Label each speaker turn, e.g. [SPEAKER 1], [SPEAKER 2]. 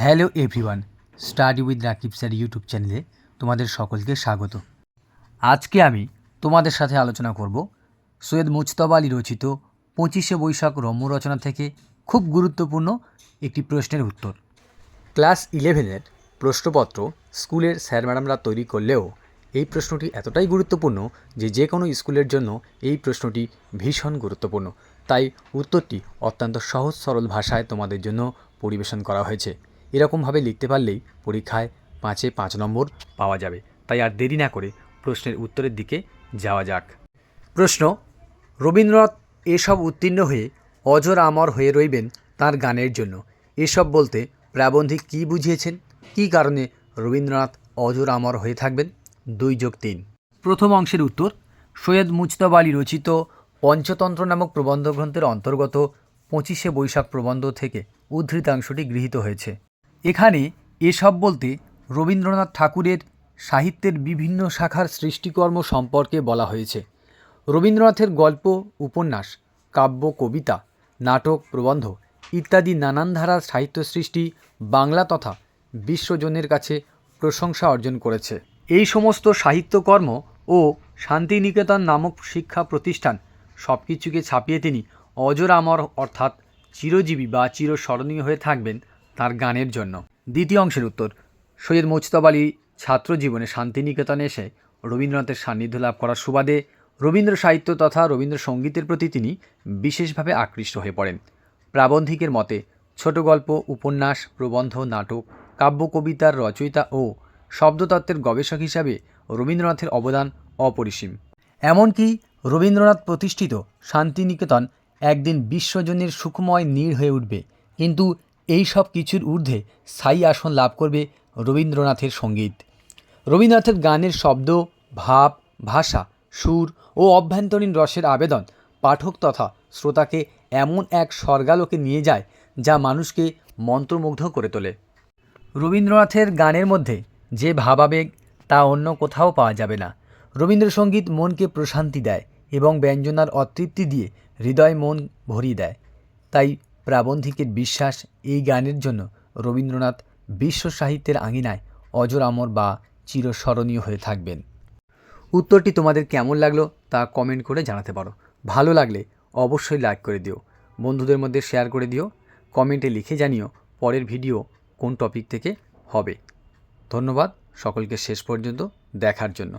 [SPEAKER 1] Hello everyone, study with Rakib sir YouTube চ্যানেলে তোমাদের সকলকে স্বাগত। আজকে আমি তোমাদের সাথে আলোচনা করব সৈয়দ মুজতবা আলী রচিত পঁচিশে বৈশাখ রম্য রচনা থেকে খুব গুরুত্বপূর্ণ একটি প্রশ্নের উত্তর। ক্লাস ইলেভেনের প্রশ্নপত্র স্কুলের স্যার ম্যাডামরা তৈরি করলেও এই প্রশ্নটি এতটাই গুরুত্বপূর্ণ যে যে কোনো স্কুলের জন্য এই প্রশ্নটি ভীষণ গুরুত্বপূর্ণ। তাই উত্তরটি অত্যন্ত সহজ সরল ভাষায় তোমাদের জন্য পরিবেশন করা হয়েছে। এরকমভাবে লিখতে পারলেই পরীক্ষায় পাঁচে পাঁচ নম্বর পাওয়া যাবে। তাই আর দেরি না করে প্রশ্নের উত্তরের দিকে যাওয়া যাক। প্রশ্ন, রবীন্দ্রনাথ এসব উত্তীর্ণ হয়ে অজর আমর হয়ে রইবেন তার গানের জন্য। এসব বলতে প্রাবন্ধিক কী বুঝিয়েছেন? কী কারণে রবীন্দ্রনাথ অজর আমর হয়ে থাকবেন? দুই যোগ তিন। প্রথম অংশের উত্তর, সৈয়দ মুজতবা আলী রচিত পঞ্চতন্ত্র নামক প্রবন্ধ গ্রন্থের অন্তর্গত পঁচিশে বৈশাখ প্রবন্ধ থেকে উদ্ধৃতাংশটি গৃহীত হয়েছে। এখানে এসব বলতে রবীন্দ্রনাথ ঠাকুরের সাহিত্যের বিভিন্ন শাখার সৃষ্টিকর্ম সম্পর্কে বলা হয়েছে। রবীন্দ্রনাথের গল্প, উপন্যাস, কাব্য, কবিতা, নাটক, প্রবন্ধ ইত্যাদি নানান ধারার সাহিত্য সৃষ্টি বাংলা তথা বিশ্বজনের কাছে প্রশংসা অর্জন করেছে। এই সমস্ত সাহিত্যকর্ম ও শান্তিনিকেতন নামক শিক্ষা প্রতিষ্ঠান সব কিছুকে ছাপিয়ে তিনি অজর আমর অর্থাৎ চিরজীবী বা চিরস্মরণীয় হয়ে থাকবেন তার গানের জন্য। দ্বিতীয় অংশের উত্তর, সৈয়দ মোজতব আলী ছাত্র জীবনে শান্তিনিকেতনে এসে রবীন্দ্রনাথের সান্নিধ্য লাভ করার সুবাদে রবীন্দ্র সাহিত্য তথা রবীন্দ্রসঙ্গীতের প্রতি তিনি বিশেষভাবে আকৃষ্ট হয়ে পড়েন। প্রাবন্ধিকের মতে, ছোট গল্প, উপন্যাস, প্রবন্ধ, নাটক, কাব্য কবিতার রচয়িতা ও শব্দতত্ত্বের গবেষক হিসাবে রবীন্দ্রনাথের অবদান অপরিসীম। এমনকি রবীন্দ্রনাথ প্রতিষ্ঠিত শান্তিনিকেতন একদিন বিশ্বজনের সুখময় নীড় হয়ে উঠবে। কিন্তু এই সব কিছুর ঊর্ধ্বে স্থায়ী আসন লাভ করবে রবীন্দ্রনাথের সংগীত। রবীন্দ্রনাথের গানের শব্দ, ভাব, ভাষা, সুর ও অভ্যন্তরীণ রসের আবেদন পাঠক তথা শ্রোতাকে এমন এক স্বর্গালোকে নিয়ে যায় যা মানুষকে মন্ত্রমুগ্ধ করে তোলে। রবীন্দ্রনাথের গানের মধ্যে যে ভাবাবেগ, তা অন্য কোথাও পাওয়া যাবে না। রবীন্দ্রসঙ্গীত মনকে প্রশান্তি দেয় এবং ব্যঞ্জনার অতৃপ্তি দিয়ে হৃদয় মন ভরিয়ে দেয়। তাই প্রাবন্ধিকের বিশ্বাস এই গানের জন্য রবীন্দ্রনাথ বিশ্ব সাহিত্যের আঙিনায় অজর আমর বা চিরস্মরণীয় হয়ে থাকবেন। উত্তরটি তোমাদের কেমন লাগল তা কমেন্ট করে জানাতে পারো। ভালো লাগলে অবশ্যই লাইক করে দিও। বন্ধুদের মধ্যে শেয়ার করে দিও। কমেন্টে লিখে জানিও পরের ভিডিও কোন টপিক থেকে হবে। ধন্যবাদ, সকলকে শেষ পর্যন্ত দেখার জন্য।